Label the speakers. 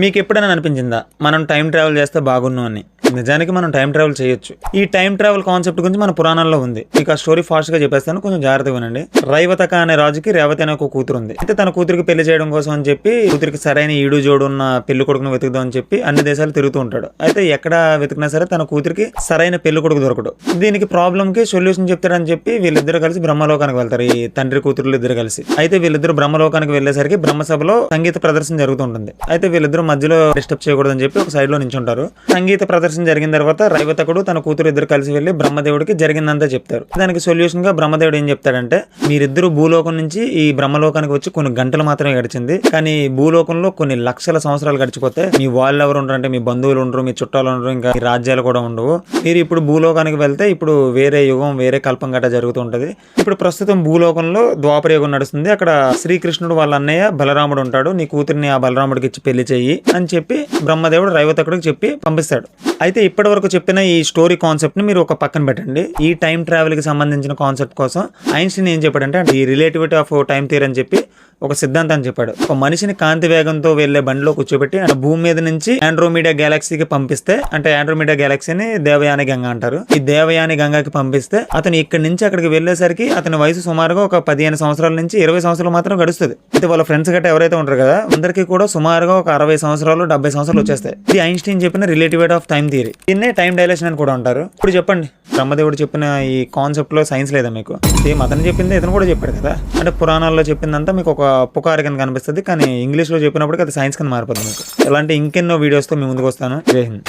Speaker 1: మీకు ఎప్పుడైనా అనిపించిందా? మనం టైం ట్రావెల్ చేస్తే బాగున్నాం అని. నిజానికి మనం టైం ట్రావెల్ చేయొచ్చు. ఈ టైం ట్రావెల్ కాన్సెప్ట్ గురించి మన పురాణాల్లో ఉంది. ఇక ఆ స్టోరీ ఫాస్ట్గా చెప్పేస్తాను. కొంచెం జాగ్రత్తగా వినండి. రైవతక అనే రాజుకి రేవతి అనే ఒక కూతురు ఉంది. అయితే తన కూతురికి పెళ్ళి చేయడం కోసం అని చెప్పి కూతురికి సరైన ఈడు జోడు ఉన్న పెళ్ళి కొడుకును వెతుకుదాం అని చెప్పి అన్ని దేశాలు తిరుగుతూ ఉంటాడు. అయితే ఎక్కడ వెతికినా సరే తన కూతురికి సరైన పెళ్ళి కొడుకు దొరకడు. దీనికి ప్రాబ్లం కి సొల్యూషన్ చెప్తాడని చెప్పి వీళ్ళిద్దరు కలిసి బ్రహ్మలోకానికి వెళ్తారు. ఈ తండ్రి కూతురులు ఇద్దరు కలిసి. అయితే వీళ్ళిద్దరు బ్రహ్మలోకానికి వెళ్ళేసరికి బ్రహ్మసభలో సంగీత ప్రదర్శన జరుగుతుంటుంది అయితే వీళ్ళిద్దరు మధ్యలో డిస్టర్బ్ చేయకూడదని చెప్పి ఒక సైడ్లో నించుంటారు. సంగీత ప్రదర్శన జరిగిన తర్వాత రైవతకుడు తన కూతురు ఇద్దరు కలిసి వెళ్ళి బ్రహ్మదేవుడికి జరిగిందంతా చెప్తారు. దానికి సొల్యూషన్గా బ్రహ్మదేవుడు ఏం చెప్తాడంటే మీరిద్దరు భూలోకం నుంచి ఈ బ్రహ్మలోకానికి వచ్చి కొన్ని గంటలు మాత్రమే గడిచింది. కానీ భూలోకంలో కొన్ని లక్షల సంవత్సరాలు గడిచిపోతే మీ వాళ్ళు ఎవరు ఉండరు అంటే మీ బంధువులు ఉండరు మీ చుట్టాలు ఉండరు ఇంకా మీ రాజ్యాలు కూడా ఉండవు. మీరు ఇప్పుడు భూలోకానికి వెళ్తే ఇప్పుడు వేరే యుగం వేరే కల్పం గట్ట జరుగుతూ ఉంటుంది. ఇప్పుడు ప్రస్తుతం భూలోకంలో ద్వాపర యుగం నడుస్తుంది. అక్కడ శ్రీకృష్ణుడు వాళ్ళ అన్నయ్య బలరాముడు ఉంటాడు. నీ కూతురిని ఆ బలరాముడికి ఇచ్చి పెళ్ళి చెయ్యి. అని చెప్పి బ్రహ్మదేవుడు రైవతకుడికి చెప్పి పంపిస్తాడు. అయితే ఇప్పటి వరకు చెప్పిన ఈ స్టోరీ కాన్సెప్ట్ని మీరు ఒక పక్కన పెట్టండి. ఈ టైం ట్రావెల్కి సంబంధించిన కాన్సెప్ట్ కోసం. ఐన్స్టీన్ ఏం చెప్పాడంటే ఈ రిలేటివిటీ ఆఫ్ టైం థియర్ అని చెప్పి ఒక సిద్ధాంతాన్ని చెప్పాడు. ఒక మనిషిని కాంతి వేగంతో వెళ్ళే బండిలో కూర్చోబెట్టి ఆ భూమి మీద నుంచి ఆండ్రోమీడియా గెలాక్సీకి పంపిస్తే అంటే ఆండ్రోమీడియా గెలాక్సీని దేవయాని గంగ అంటారు. ఈ దేవయాని గంగకి పంపిస్తే అతను ఇక్కడి నుంచి అక్కడికి వెళ్ళేసరికి అతని వయసు సుమారుగా ఒక పదిహేను సంవత్సరాల నుంచి ఇరవై సంవత్సరాలు మాత్రం గడుస్తుంది. అయితే వాళ్ళ ఫ్రెండ్స్ గట్రా ఎవరైతే ఉంటారు కదా అందరికీ కూడా సుమారుగా ఒక అరవై సంవత్సరాలు డెబ్బై సంవత్సరాలు వచ్చేస్తాయి. ఇది ఐన్స్టీన్ చెప్పిన రిలేటివేట్ ఆఫ్ టైం థియరీ. దీన్నే టైం డైలేషన్ అని కూడా అంటారు. ఇప్పుడు చెప్పండి. బ్రహ్మదేవుడు చెప్పిన ఈ కాన్సెప్ట్లో సైన్స్ లేదా మీకు? సేమ్ అతను చెప్పింది ఇతను కూడా చెప్పాడు కదా? అంటే పురాణాల్లో చెప్పిందంతా మీకు ఒక పుకారు కింద కనిపిస్తుంది కానీ ఇంగ్లీష్లో చెప్పినప్పటికీ అది సైన్స్ కింద మారిపోతుంది మీకు. ఇలాంటి ఇంకెన్నో వీడియోస్తో మీ ముందుకు వస్తాను. జై హింద్.